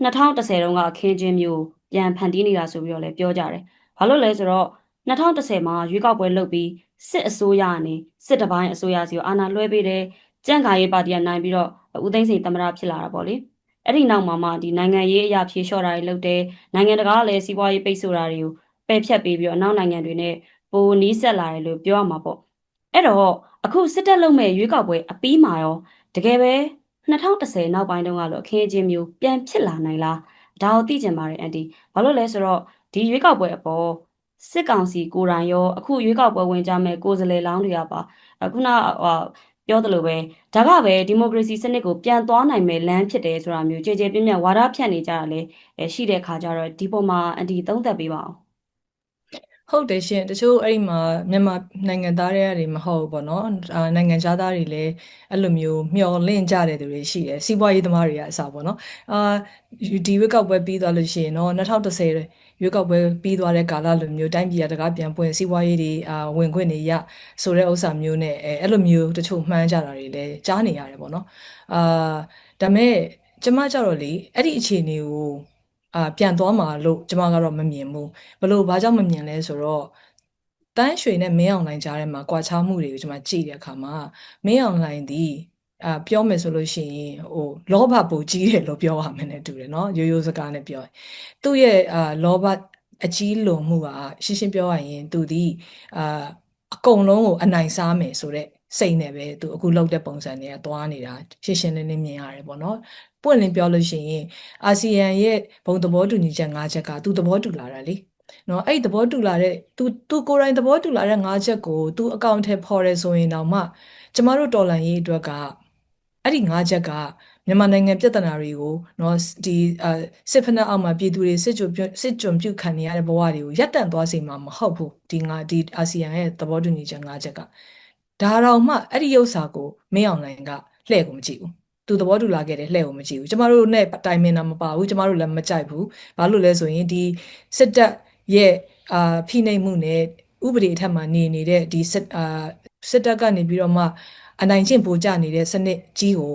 2010တုန်းကအခင်းအကျင်းမျိုးပြန်ဖန်တီးနေတာဆိုပြီးတော့လည်းပြောကြတယ်ဘာလို့လဲဆိုတော့2010မှာရွေးကောက်ပွဲလုပ်ပြီးစစ်အစိုးရကနေစစ်တပိုင်းအစိုးရစီကိုအာဏာလွှဲပေးတယ်ကြန့်ခါရေးပါတီကနိုင်ပြီးတော့ဦးသိန်းစိန်သမ္မတဖြစ်လာတာပေါ့လေ အဲ့ဒီနောက်မှာမှဒီနိုင်ငံရေးအရာဖြေလျှော့တာတွေလုပ်တယ်နိုင်ငံတကာကလည်းစီးပွားရေးပိတ်ဆို့တာတွေကိုပယ်ဖြတ်ပေးပြီးတော့အနောက်နိုင်ငံတွေနဲ့ပိုနီးစပ်လာတယ်လို့ပြောရမှာပေါ့အဲ့တော့အခုစစ်တပ်လုပ်မဲ့ရွေးကောက်ပွဲအပြီးမှာရောတကယ်ပဲ2010နောက်ပိုင်းတုန်းကလို့အခင်းအကျင်းမျိုးပြန်ဖြစ်လာနိုင်လားဒါကိုသိကြပါတယ်အန်တီဘာလို့လဲဆိုတော့ဒီရွေးကောက်ပွဲအပေါ်စစ်ကောင်စီကိုယ်တိုင်ရောအခုရွေးကောက်ပွဲဝင်ကြမဲ့ကိုယ်စားလှယ်လောင်းတွေကပါအခုနဟို ပြောသလိုပဲဒါကပဲဒီမိုကရေစီစနစ်ကိုပြန်သွားနိုင်မဲ့လမ်းဖြစ်တယ်ဆိုတာမျိုးကြည်ကြည်ပြည့်ပြည့်ဝါဒဖြန့်နေကြတာလေရှိတဲ့ခါကျတော့ဒီပေါ်မှာအန်တီသုံးသပ်ပေးပါအောင် ဟုတ်တယ်ရှင်တချို့အဲ့ဒီမှာမြန်မာနိုင်ငံသားတွေကနေမဟုတ်ဘူးပေါ့နော်အာနိုင်ငံခြားသားတွေလည်းအဲ့လိုမျိုးမျှော်လင့်ကြတဲ့သူတွေရှိတယ်စီးပွားရေးသမားတွေကအစားပေါ့နော်အာဒီရွေးကောက်ပွဲပြီးသွားလို့ရှိရင်တော့2010ရွေးကောက်ပွဲပြီးသွားတဲ့ကာလလိုမျိုးတိုင်းပြည်ကတကားပြန်ပွင့်စီးပွားရေးတွေအာဝင်ခွင့်တွေရဆိုတဲ့ဥစ္စာမျိုးနဲ့အဲအဲ့လိုမျိုးတချို့မှန်းကြတာတွေလည်းကြားနေရတယ်ပေါ့နော်အာဒါမဲ့ကျမကြတော့လေအဲ့ဒီအခြေအနေကို အာပြန်သွားမှာလို့ကျမကတော့မမြင်ဘူး ဘလို့ဘာကြောင့်မမြင်လဲဆိုတော့တန်းရွှေနဲ့မင်းအောင်လှိုင်ကြားထဲမှာကွာခြားမှုတွေကိုကျွန်မကြည့်တဲ့အခါမှာမင်းအောင်လှိုင်ဒီအာပြောမယ်ဆိုလို့ရှိရင်ဟိုလောဘပူကြီးတယ်လို့ပြောရမယ်နဲ့တူတယ်เนาะရိုးရိုးစကားနဲ့ပြောရင်သူ့ရဲ့အာလောဘအကြီးလွန်မှုကရှင်းရှင်းပြောရရင်သူဒီအာအကုန်လုံးကိုအနိုင်စားမယ်ဆိုတဲ့ စိတ်နဲ့ပဲသူအခုလောက်တဲ့ပုံစံတွေကသွားနေတာရှင်းရှင်းလင်းလင်းမြင်ရတယ်ပေါ့နော်ပွင့်လင်းပြောလို့ရှိရင်အာဆီယံရဲ့ဘုံသဘောတူညီချက်၅ချက်ကသူသဘောတူလာတာလေနော်အဲ့ဒီသဘောတူလာတဲ့ तू तू ကိုယ်တိုင်သဘောတူလာတဲ့၅ချက်ကို तू အကောင့်ထဲပေါ်ရဲဆိုရင်တော့မှကျမတို့တော်လှန်ရေးအတွက်ကအဲ့ဒီ၅ချက်ကမြန်မာနိုင်ငံပြည်ထနာတွေကိုနော်ဒီအာစစ်ဖက်နှက်အောက်မှာပြည်သူတွေစစ်ကြုံပြုစစ်ကြုံပြုခံနေရတဲ့ဘဝတွေကိုရပ်တန့်သွားစေမှာမဟုတ်ဘူးဒီငါဒီအာဆီယံရဲ့သဘောတူညီချက်၅ချက်က ဒါတော့မှအဲ့ဒီဥစ္စာကိုမင်းအောင်လိုင်ကလှည့်ကိုမကြည့်ဘူးသူသဘောတူလာခဲ့တယ်လှည့်ကိုမကြည့်ဘူးကျမတို့နဲ့တိုင်မင်တာမပါဘူးကျမတို့လည်းမကြိုက်ဘူးဘာလို့လဲဆိုရင်ဒီစစ်တပ်ရဲ့အာဖိနှိပ်မှုနဲ့ဥပဒေအထက်မှာနေနေတဲ့ဒီစစ်အာစစ်တပ်ကနေပြီးတော့မှအနိုင်ကျင့်ပိုကြနေတဲ့စနစ်ကြီးကို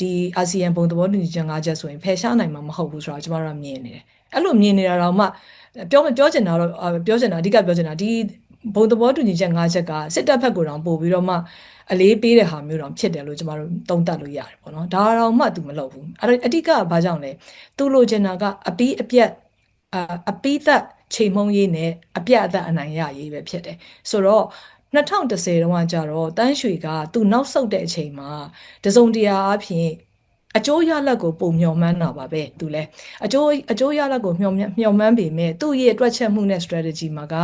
ဒီအာဆီယံဘုံသဘောတူညီချက်၅ချက်ဆိုရင်ဖယ်ရှားနိုင်မှာမဟုတ်ဘူးဆိုတော့ကျမတို့ကမြင်နေတယ်အဲ့လိုမြင်နေတာတော့မှပြောမပြောချင်တာတော့အာပြောချင်တာအဓိကပြောချင်တာဒီ ဘုံသဘောတူညီချက်၅ချက်ကစစ်တပ်ဘက်ကိုတောင်ပို့ပြီးတော့မှအလေးပေးတဲ့ဟာမျိုးတောင်ဖြစ်တယ်လို့ကျမတို့သုံးသပ်လို့ရတယ်ပေါ့နော်ဒါတော့မှ तू မလုပ်ဘူးအဲ့တော့အဓိကကဘာကြောင့်လဲ तू လိုချင်တာကအပီးအပြက်အာအပီးသက်ချိန်မုံရေးနဲ့အပြက်အသက်အနိုင်ရရေးပဲဖြစ်တယ်ဆိုတော့2010တုန်းကကြတော့တန်းရွှေကသူနောက်ဆုတ်တဲ့အချိန်မှာတစုံတရာအဖြစ် အကျိုးရလဒ်ကိုပုံမျှော်မှန်းတာပါပဲသူလဲအကျိုးအကျိုးရလဒ်ကိုမျှော်မျှော်မှန်းပေမဲ့သူ့ရဲ့တွက်ချက်မှုနဲ့ strategy မှာက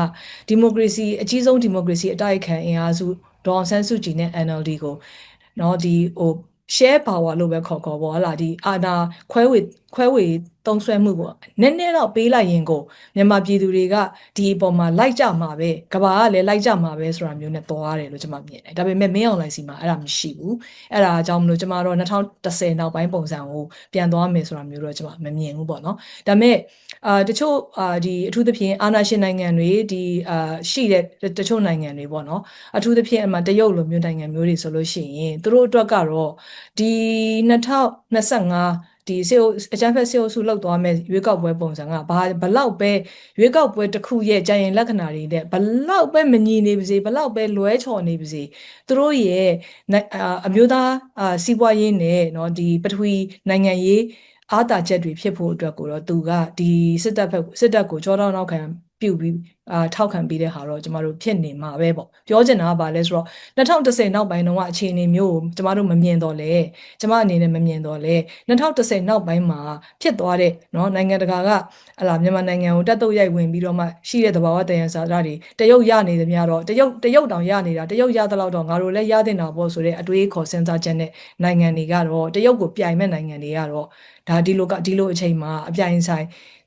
ဒီမိုကရေစီအကြီးဆုံးဒီမိုကရေစီအတိုက်အခံအင်အားစုဒေါအောင်ဆန်းစုကြည်နဲ့ NLD ကိုเนาะဒီဟို share power လို့ပဲခေါ်ခေါ်ပေါ့ဟလာဒီအာဏာခွဲဝေခွဲဝေ တုံးဆွဲမှုကိုနည်းနည်းတော့ပေးလိုက်ရင်ကိုမြန်မာပြည်သူတွေကဒီအပေါ်မှာလိုက်ကြမှာပဲကဘာကလည်းလိုက်ကြမှာပဲဆိုတာမျိုးနဲ့သွားရတယ်လို့ကျွန်မမြင်တယ်ဒါပေမဲ့မင်းအောင်လိုင်စီမှာအဲ့ဒါမရှိဘူးအဲ့ဒါအကြောင်းမလို့ကျွန်မတို့2010နောက်ပိုင်းပုံစံကိုပြန်သွားမယ်ဆိုတာမျိုးတော့ကျွန်မမမြင်ဘူးပေါ့နော်ဒါပေမဲ့အာတချို့အာဒီအထူးသဖြင့်အာဏာရှင်နိုင်ငံတွေဒီအာရှိတဲ့တချို့နိုင်ငံတွေပေါ့နော်အထူးသဖြင့်အမှတရုတ်လိုမျိုးနိုင်ငံမျိုးတွေဆိုလို့ရှိရင်သူတို့အတွက်ကတော့ဒီ2025 ဒီစေအအချမ်းဖက်စေအုပ်စုလောက်သွားမဲ့ရွေးကောက်ပွဲပုံစံကဘာဘလောက်ပဲရွေးကောက်ပွဲတစ်ခုရဲ့ကြံရင်လက္ခဏာတွေနဲ့ဘလောက်ပဲမညီနေပါစေဘလောက်ပဲလွဲချော်နေပါစေသူတို့ရဲ့နိုင်အာအမျိုးသားအာစီးပွားရေးနဲ့เนาะဒီပထဝီနိုင်ငံရေးအားတာချက်တွေဖြစ်ဖို့အတွက်ကိုတော့သူကဒီစစ်တပ်ဘက်စစ်တပ်ကိုကြောတောင်းနောက်ခံ ပြုတ်ပြီးအာထောက်ခံပြီးတဲ့ဟာတော့ကျမတို့ဖြစ်နေမှာပဲပေါ့ပြောချင်တာကဘာလဲဆိုတော့2010နောက်ပိုင်းတုန်းကအခြေအနေမျိုးကိုကျမတို့မမြင်တော့လဲကျမအနေနဲ့မမြင်တော့လဲ2010နောက်ပိုင်းမှာဖြစ်သွားတဲ့เนาะနိုင်ငံတကာကဟလာမြန်မာနိုင်ငံကိုတက်တုတ်ရိုက်ဝင်ပြီးတော့မှရှိတဲ့သဘာဝတယံစာသားတွေတရုတ်ရနေသမျှတော့တရုတ်တရုတ်တောင်ရနေတာတရုတ်ရတဲ့လောက်တော့ငါတို့လည်းရတင်တာပေါ့ဆိုတဲ့အတွေးခေါ်စဉ်းစားချက်နဲ့နိုင်ငံတွေကတော့တရုတ်ကိုပြိုင်မဲ့နိုင်ငံတွေကတော့ဒါဒီလိုကဒီလိုအချိန်မှာအပြိုင်ဆိုင်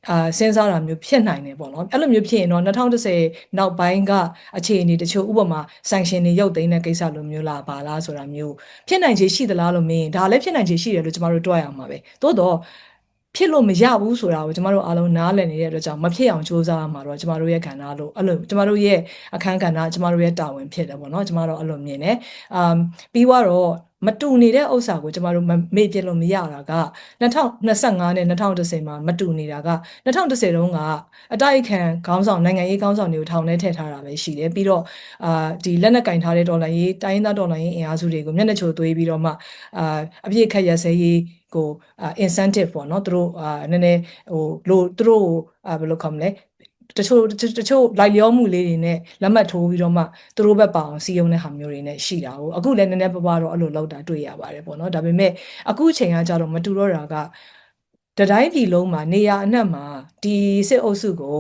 အာစဉ်းစားတာမျိုးဖြစ်နိုင်တယ်ပေါ့နော်အဲ့လိုမျိုးဖြစ်ရင်တော့2010နောက်ပိုင်းကအခြေအနေတချို့ဥပမာ sanction တွေရုပ်သိမ်းတဲ့ကိစ္စလိုမျိုးလားပါလားဆိုတာမျိုးဖြစ်နိုင်ခြေရှိသလားလို့မင်းဒါလည်းဖြစ်နိုင်ခြေရှိတယ်လို့ကျမတို့တွက်ရမှာပဲသို့တော့ဖြစ်လို့မရဘူးဆိုတာကိုကျမတို့အားလုံးနားလည်နေတဲ့အတွက်ကြောင့်မဖြစ်အောင်ကြိုးစားရမှာတော့ကျမတို့ရဲ့ကဏ္ဍလို့အဲ့လိုကျမတို့ရဲ့အခန်းကဏ္ဍကျမတို့ရဲ့တာဝန်ဖြစ်တယ်ပေါ့နော်ကျမတို့အဲ့လိုမြင်တယ်အမ်ပြီးတော့မတူနေတဲ့ဥစ္စာကိုကျမတို့မမေ့ပြလို့မရတာက2025နဲ့2010မှာမတူနေတာက2010တုန်းကအတိုက်အခံခေါင်းဆောင်နိုင်ငံရေးခေါင်းဆောင်တွေကိုထောင်ထဲထည့်ထားတာပဲရှိတယ်ပြီးတော့အာဒီလက်နက်ကင်ထားတဲ့ဒေါ်လာရေးတိုင်းရင်းသားဒေါ်လာရေးအင်အားစုတွေကိုမျက်နှာချိုသွေးပြီးတော့မှအာအပြည့်ခက်ရစဲရေးကိုအာ incentive ပေါ့နော်သူတို့အာနည်းနည်းဟိုလို့သူတို့ကိုအာဘယ်လိုခေါ်မလဲ တချို့တချို့တချို့လိုက်လျောမှုလေးတွေနဲ့လက်မှတ်ထိုးပြီးတော့မှသူတို့ဘက်ပါအောင်စီယုံတဲ့ဟာမျိုးတွေနဲ့ရှိတာကိုအခုလည်းနည်းနည်းပါးပါးတော့အဲ့လိုလောက်တာတွေ့ရပါတယ်ပေါ့နော်ဒါပေမဲ့အခုအချိန်ကကြတော့မတူတော့တာကတတိုင်းပြည်လုံးမှာနေရာအနှံ့မှာဒီစစ်အုပ်စုကို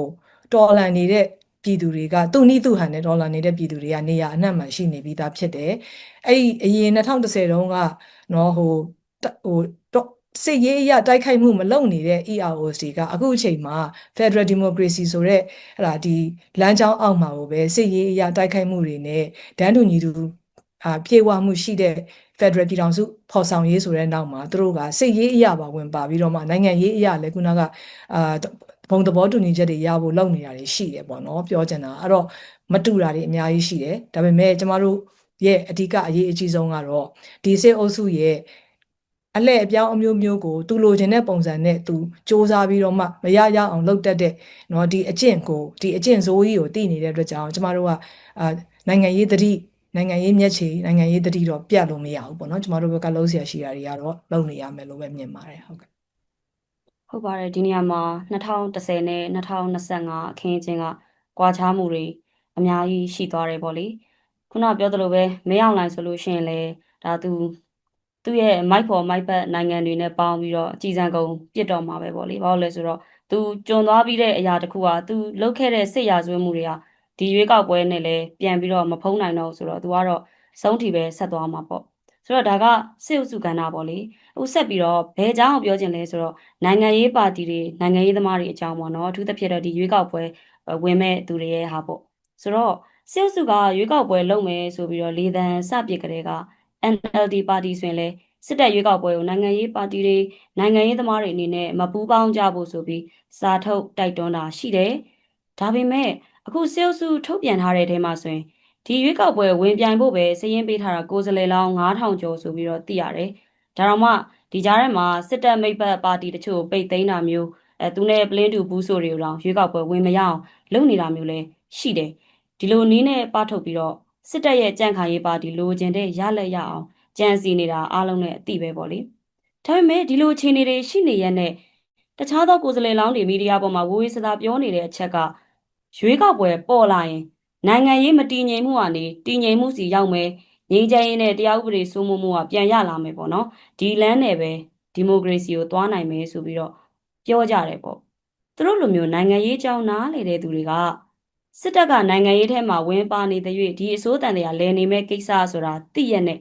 တော်လန်နေတဲ့ပြည်သူတွေကသူ့နိသူ့ဟန်နဲ့ဒေါ်လာနေတဲ့ပြည်သူတွေကနေရာအနှံ့မှာရှိနေပြီးသားဖြစ်တယ်။အဲ့ဒီအရင်2010တုန်းကနော်ဟိုတဟိုတော့ စစ်ရေးအရတိုက်ခိုက်မှုမလုပ်နေတဲ့ EROC ကအခုအချိန်မှာ Federal Democracy ဆိုတဲ့ဟလာဒီလမ်းကြောင်းအောက်မှာကိုပဲစစ်ရေးအရတိုက်ခိုက်မှုတွေနဲ့ဒန်းတူညီတူအာပြေဝမှုရှိတဲ့ Federal ပြည်ထောင်စုဖော်ဆောင်ရေးဆိုတဲ့နောက်မှာသူတို့ကစစ်ရေးအရပါဝင်ပါပြီးတော့မှနိုင်ငံရေးအရလည်းခုနကအာဘုံသဘောတူညီချက်တွေရဖို့လုပ်နေတာတွေရှိတယ်ပေါ့နော်ပြောချင်တာအဲ့တော့မတူတာတွေအများကြီးရှိတယ်ဒါပေမဲ့ကျမတို့ရဲ့အဓိကအရေးအကြီးဆုံးကတော့ဒီစစ်အုပ်စုရဲ့ အလှည့်အပြောင်းအမျိုးမျိုးကိုသူလိုချင်တဲ့ပုံစံနဲ့သူစ조사ပြီးတော့မှမရရအောင်လုပ်တတ်တဲ့เนาะဒီအကျင့်ကိုဒီအကျင့်ဆိုးကြီးကိုတည်နေတဲ့အတွက်ကြောင့်ကျမတို့ကအာနိုင်ငံရေးသတိနိုင်ငံရေးမျက်ခြေနိုင်ငံရေးသတိတော့ပြတ်လို့မရဘူးပေါ့နော်ကျမတို့ဘက်ကလုံးเสียရှိတာတွေကတော့လုပ်နေရမယ်လို့ပဲမြင်ပါတယ်ဟုတ်ကဲ့ ဟုတ်ပါတယ်ဒီနေရာမှာ2010နဲ့2025အခင်းအကျင်းကကွာခြားမှုတွေအများကြီးရှိသွားတယ်ပေါ့လေခုနပြောသလိုပဲမင်းအောင်လှိုင်ဆိုလို့ရှိရင်လေဒါသူ သူ့ရဲ့မိုက်ဖော်မိုက်ဘက်နိုင်ငံတွေနဲ့ပေါင်းပြီးတော့အကြည်စံကုန်ပြစ်တော့မှာပဲပေါ့လေဘာလို့လဲဆိုတော့သူကြုံသွားပြီးတဲ့အရာတစ်ခုကသူလုပ်ခဲ့တဲ့စစ်ရာဇဝတ်မှုတွေကဒီရွေးကောက်ပွဲနဲ့လည်းပြန်ပြီးတော့မဖုံးနိုင်တော့ဘူးဆိုတော့သူကတော့ဆုံးထိပဲဆက်သွားမှာပေါ့ဆိုတော့ဒါကစစ်အုပ်စုကဏ္ဍပေါ့လေအခုဆက်ပြီးတော့ဘယ်အကြောင်းကိုပြောချင်လဲဆိုတော့နိုင်ငံရေးပါတီတွေနိုင်ငံရေးသမားတွေအကြောင်းပေါ့နော်အထူးသဖြင့်တော့ဒီရွေးကောက်ပွဲဝင်မဲ့သူတွေရဲ့ဟာပေါ့ဆိုတော့စစ်အုပ်စုကရွေးကောက်ပွဲလုပ်မယ်ဆိုပြီးတော့လေသံစပစ်ကလေးက NLD ပါတီဆိုရင်လည်းစစ်တပ်ရွေးကောက်ပွဲကိုနိုင်ငံရေးပါတီတွေနိုင်ငံရေးသမားတွေအနေနဲ့မပူးပေါင်းကြဖို့ဆိုပြီးစာထုတ်တိုက်တွန်းတာရှိတယ်ဒါပေမဲ့အခုစစ်အုပ်စုထုတ်ပြန်ထားတဲ့အထဲမှာဆိုရင်ဒီရွေးကောက်ပွဲဝင်ပြိုင်ဖို့ပဲစည်ရင်းပေးထားတာကိုယ်စားလှယ်လောင်း9000ကျော်ဆိုပြီးတော့သိရတယ်ဒါတော့မှဒီကြားထဲမှာစစ်တပ်မိတ်ဘက်ပါတီတချို့ပိတ်သိမ်းတာမျိုးအဲသူနဲ့ပလင်းတူဘူးဆိုတွေကိုတော့ရွေးကောက်ပွဲဝင်မရအောင်လုပ်နေတာမျိုးလည်းရှိတယ်ဒီလိုနည်းနဲ့ပထုတ်ပြီးတော့ စစ်တပ်ရဲ့ကြန့်ခိုင်ရေးပါတီလိုချင်တဲ့ရလက်ရအောင်ကြံစီနေတာအားလုံးနဲ့အသိပဲပေါ့လေဒါပေမဲ့ဒီလိုအခြေအနေတွေရှိနေရတဲ့တခြားသောကိုယ်စားလှယ်လောင်းတွေမီဒီယာပေါ်မှာဝေဝေးစသာပြောနေတဲ့အချက်ကရွေးကောက်ပွဲပေါ်လာရင်နိုင်ငံရေးမတည်ငြိမ်မှုကနေတည်ငြိမ်မှုစီရောက်မယ်ငြိမ်းချမ်းရေးနဲ့တရားဥပဒေစိုးမိုးမှုကပြန်ရလာမယ်ပေါ့နော်ဒီလမ်းနဲ့ပဲဒီမိုကရေစီကိုသွားနိုင်မယ်ဆိုပြီးတော့ပြောကြတယ်ပေါ့သူတို့လိုမျိုးနိုင်ငံရေးကြောင်းနားလေတဲ့သူတွေက စစ်တပ်ကနိုင်ငံရေးထဲမှာဝင်ပါနေတဲ့၍ဒီအစိုးတန်တွေကလဲနေမဲ့ကိစ္စဆိုတာသိရနဲ့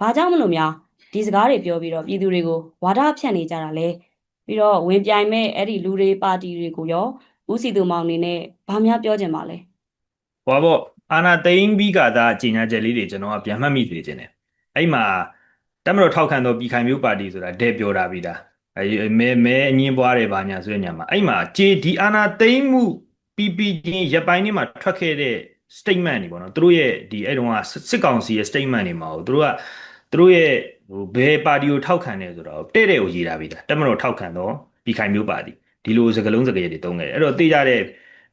ဘာကြောင့်မလို့များဒီစကားတွေပြောပြီးတော့ပြည်သူတွေကိုဝါဒဖြန့်နေကြတာလဲပြီးတော့ဝင်ပြိုင်မဲ့အဲ့ဒီလူတွေပါတီတွေကိုရောဦးစီသူမောင်နေနဲ့ဘာများပြောချင်ပါလဲဟောပေါ့အာနာသိန်းပြီးကသာကြီးညာချက်လေးတွေကျွန်တော်ကပြန်မှတ်မိသေးခြင်းတယ်အဲ့မှာတမတော်ထောက်ခံသောပြည်ခိုင်မျိုးပါတီဆိုတာဒဲပြောတာပြီးသားအဲမဲမဲအငင်းပွားတယ်ဗာညာဆိုတဲ့ညမှာအဲ့မှာဂျေဒီအာနာသိန်းမှု ပြီးပြီးချင်းရပိုင်းนี้မှာထွက်ခဲ့တဲ့ statement တွေပေါ့နော်သူတို့ရဲ့ဒီအဲ့တုန်းကစစ်ကောင်စီရဲ့ statement တွေမှာဟိုသူတို့ကသူတို့ရဲ့ဟိုဘယ်ပါတီကိုထောက်ခံတယ်ဆိုတော့တဲ့တဲ့ကိုရေးတာပြီးသားတမတော်ထောက်ခံတော့ပြည်ခိုင်မျိုးပါတီဒီလိုစကလုံးစကရဲတွေတုံးခဲ့တယ်အဲ့တော့သိကြတဲ့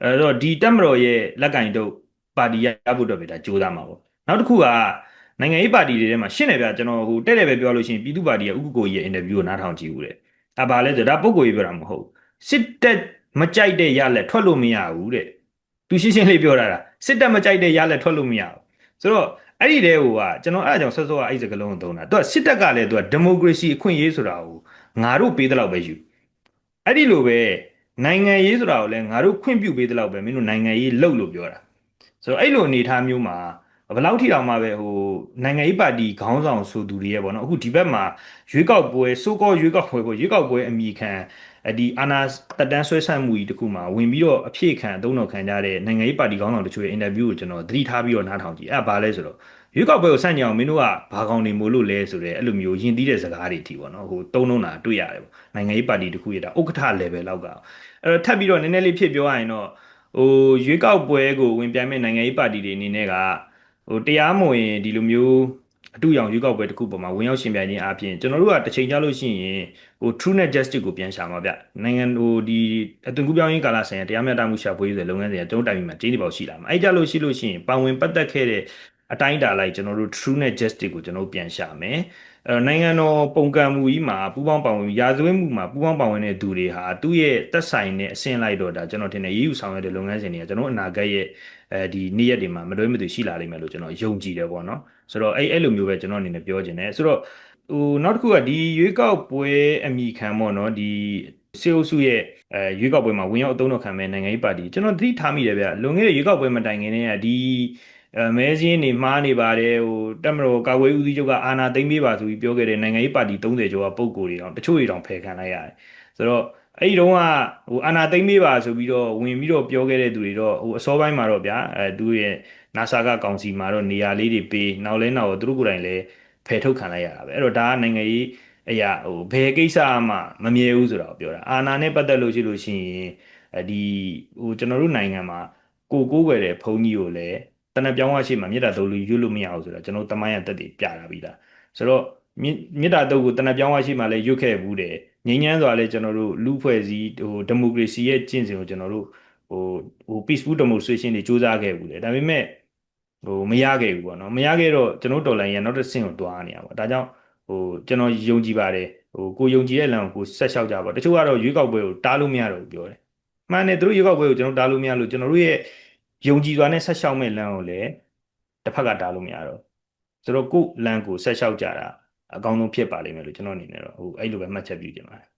အဲ့တော့ဒီတက်မတော်ရဲ့လက်ကင်တို့ပါတီရဖို့အတွက်ပဲဒါကြိုးစားမှာပေါ့နောက်တစ်ခုကနိုင်ငံရေးပါတီတွေထဲမှာရှင်းတယ်ဗျကျွန်တော်ဟိုတဲ့တဲ့ပဲပြောလို့ရှိရင်ပြည်သူ့ပါတီရဲ့ဥက္ကိုကြီးရဲ့အင်တာဗျူးကိုနားထောင်ကြည့်ဦးတဲ့အဲဘာလဲဆိုတော့ဒါပုံကိုကြီးပြောတာမဟုတ်စစ်တက် မကြိုက်တဲ့ရလက်ထွက်လို့မရဘူးတဲ့သူရှင်းရှင်းလေးပြောတာတာစစ်တပ်မကြိုက်တဲ့ရလက်ထွက်လို့မရဘူးဆိုတော့အဲ့ဒီတဲဟိုကကျွန်တော်အဲ့ဒါကြောင့်ဆော့ဆော့ကအဲ့ဒီစကလုံးကိုသုံးတာသူကစစ်တပ်ကလည်းသူကဒီမိုကရေစီအခွင့်အရေးဆိုတာကိုငါတို့ပေးတဲ့လောက်ပဲယူအဲ့ဒီလိုပဲနိုင်ငံရေးဆိုတာကိုလည်းငါတို့ခွင့်ပြုပေးတဲ့လောက်ပဲမင်းတို့နိုင်ငံရေးလုပ်လို့ပြောတာဆိုတော့အဲ့လိုအနေအထားမျိုးမှာဘယ်လောက်ထိတောင်မှပဲဟိုနိုင်ငံရေးပါတီခေါင်းဆောင်ဆိုသူတွေရဲ့ပေါ့နော်အခုဒီဘက်မှာရွေးကောက်ပွဲစိုးကောရွေးကောက်ပွဲကိုရွေးကောက်ပွဲအမိခံအ ဒီအာနာတက်တန်းဆွဲဆန့်မှုကြီးတခုမှာဝင်ပြီးတော့အဖြစ်ခံအသုံးတော်ခံကြတဲ့နိုင်ငံရေးပါတီခေါင်းဆောင်တချို့ရဲ့အင်တာဗျူးကိုကျွန်တော်သတိထားပြီးတော့နားထောင်ကြည့်အဲ့ဒါဘာလဲဆိုတော့ရွေးကောက်ပွဲကိုဆန့်ကျင်အောင်မင်းတို့ကဘာကောင်နေမို့လို့လဲဆိုတဲ့အဲ့လိုမျိုးယဉ်သီးတဲ့စကားတွေအထိပေါ့နော်ဟိုတုံးလုံးတာတွေ့ရတယ်ပေါ့နိုင်ငံရေးပါတီတခုရဲ့ဒါဥက္ကဋ္ဌ level လောက်ကအဲ့တော့ထပ်ပြီးတော့နည်းနည်းလေးဖြစ်ပြောရရင်တော့ဟိုရွေးကောက်ပွဲကိုဝင်ပြိုင်မဲ့နိုင်ငံရေးပါတီတွေအနေနဲ့ကဟိုတရားမဝင်ဒီလိုမျိုး အတူရောင်ရွေးကောက်ပွဲတစ်ခုပေါ်မှာဝင်ရောက်ရှင်ပြိုင်ခြင်းအပြင်ကျွန်တော်တို့ကတစ်ချိန်ကြလို့ရှိရင်ဟို true net justice ကိုပြန်ရှာမှာဗျနိုင်ငံဟိုဒီအသွင်ကူးပြောင်းရေးကာလဆိုင်ရာတရားမျှတမှုရှာဖွေရေးဆိုတဲ့လုပ်ငန်းစဉ်ကကျွန်တော်တိုင်မှာကျင်းနေပေါက်ရှိလာမှာအဲ့ကြလို့ရှိလို့ရှိရင်ပါဝင်ပတ်သက်ခဲ့တဲ့အတိုင်းအတာလိုက်ကျွန်တော်တို့ true net justice ကိုကျွန်တော်တို့ပြန်ရှာမယ်အဲတော့နိုင်ငံတော်ပုံကံမှုကြီးမှာပူးပေါင်းပါဝင်ရာဇဝတ်မှုမှာပူးပေါင်းပါဝင်တဲ့သူတွေဟာသူ့ရဲ့သက်ဆိုင်တဲ့အဆင့်လိုက်တော့ဒါကျွန်တော်ထင်တယ်ရေးယူဆောင်ရွက်တဲ့လုပ်ငန်းစဉ်တွေကကျွန်တော်အနာဂတ်ရဲ့အဲဒီနေ့ရက်တွေမှာမတွဲမသွေရှိလာလိမ့်မယ်လို့ကျွန်တော်ယုံကြည်တယ်ပေါ့နော် ဆိုတော့အဲ့အဲ့လိုမျိုးပဲကျွန်တော်အနေနဲ့ပြောချင်တယ်ဆိုတော့ဟိုနောက်တစ်ခုကဒီရွေးကောက်ပွဲအမိခံပေါ့နော်ဒီစေအုပ်စုရဲ့အဲရွေးကောက်ပွဲမှာဝင်ရောက်အသုံးတော်ခံမဲ့နိုင်ငံရေးပါတီကျွန်တော်သတိထားမိတယ်ဗျလွန်ခဲ့တဲ့ရွေးကောက်ပွဲမတိုင်ခင်တည်းကဒီအဲမဲစင်းနေမှားနေပါတယ်ဟိုတက်မတော်ကာကွယ်ဦးစီးချုပ်ကအာဏာသိမ်းပေးပါဆိုပြီးပြောခဲ့တဲ့နိုင်ငံရေးပါတီ30ကျော်ကပုံကိုယ်တွေတောင်တချို့တွေတောင်ဖယ်ခံလိုက်ရတယ်ဆိုတော့အဲ့ဒီတော့ကဟိုအာဏာသိမ်းပေးပါဆိုပြီးတော့ဝင်ပြီးတော့ပြောခဲ့တဲ့သူတွေတော့ဟိုအစောပိုင်းမှာတော့ဗျာအဲသူရဲ့ NASA ကကောင်စီမှာတော့နေရာလေးတွေပေးနောက်လဲနောက်တော့သူတို့ကိုယ်တိုင်လည်းဖယ်ထုတ်ခံလိုက်ရတာပဲအဲ့တော့ဒါကနိုင်ငံရေးအရာဟိုဘယ်ကိစ္စမှမမြဲဘူးဆိုတာကိုပြောတာအာဏာနဲ့ပတ်သက်လို့ရှိလို့ရှိရင်အဲဒီဟိုကျွန်တော်တို့နိုင်ငံမှာကိုကိုးကွယ်တဲ့ဘုန်းကြီးကိုလည်းတနက်ပြောင်းဝရှိမှမြေတာတော်လူရွတ်လို့မရဘူးဆိုတော့ကျွန်တော်တမိုင်းရတက်တွေပြတာပြီးသားဆိုတော့မြေတာတော်ကိုတနက်ပြောင်းဝရှိမှလည်းရွတ်ခဲ့ဘူးတယ်ငြိမ်းချမ်းစွာလည်းကျွန်တော်တို့လူဖွဲ့စည်းဟိုဒီမိုကရေစီရဲ့ကျင့်စဉ်ကိုကျွန်တော်တို့ဟိုဟို peaceful demonstration တွေစူးစမ်းခဲ့ဘူးတယ်ဒါပေမဲ့ ဟိုမရခဲ့ဘူးပေါ့နော်မရခဲ့တော့ကျွန်တော်တော်လိုင်းရနောက်တစ်ဆင့်ကိုတွားနေရပါဒါကြောင့်ဟိုကျွန်တော်ယုံကြည်ပါတယ်ဟိုကိုယုံကြည်တဲ့လမ်းကိုကိုဆက်လျှောက်ကြပါတချို့ကတော့ရွေးကောက်ပွဲကိုတားလို့မရတော့ဘူးပြောတယ်မှန်တယ်သူတို့ရွေးကောက်ပွဲကိုကျွန်တော်တားလို့မရလို့ကျွန်တော်တို့ရဲ့ယုံကြည်စွာနဲ့ဆက်လျှောက်မဲ့လမ်းကိုလည်းတစ်ဖက်ကတားလို့မရတော့ဆိုတော့ကိုလမ်းကိုဆက်လျှောက်ကြတာအကောင်းဆုံးဖြစ်ပါလိမ့်မယ်လို့ကျွန်တော်အနေနဲ့တော့ဟိုအဲ့လိုပဲမှတ်ချက်ပြုချင်ပါတယ်